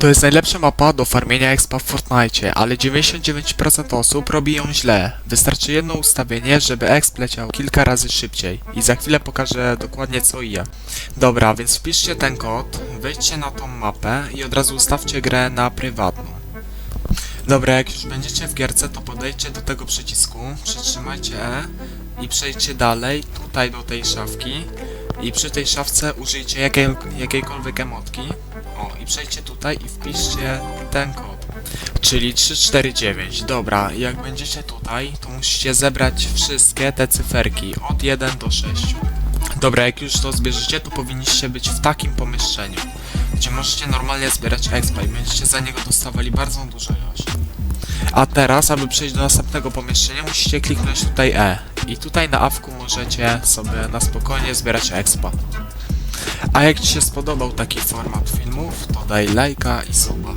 To jest najlepsza mapa do farmienia expa w Fortnite, ale 99% osób robi ją źle. Wystarczy jedno ustawienie, żeby exp leciał kilka razy szybciej. I za chwilę pokażę dokładnie co i jak. Dobra, więc wpiszcie ten kod, wejdźcie na tą mapę i od razu ustawcie grę na prywatną. Dobra, jak już będziecie w gierce, to podejdźcie do tego przycisku, przytrzymajcie E i przejdźcie dalej, tutaj do tej szafki i przy tej szafce użyjcie jakiej, jakiejkolwiek emotki. O, i przejdźcie tutaj i wpiszcie ten kod. Czyli 349. Dobra, jak będziecie tutaj, to musicie zebrać wszystkie te cyferki od 1 do 6. Dobra, jak już to zbierzecie, to powinniście być w takim pomieszczeniu, gdzie możecie normalnie zbierać expa i będziecie za niego dostawali bardzo dużo ilość. A teraz, aby przejść do następnego pomieszczenia, musicie kliknąć tutaj E. I tutaj na awku możecie sobie na spokojnie zbierać expa. A jak Ci się spodobał taki format filmów, to daj lajka i suba.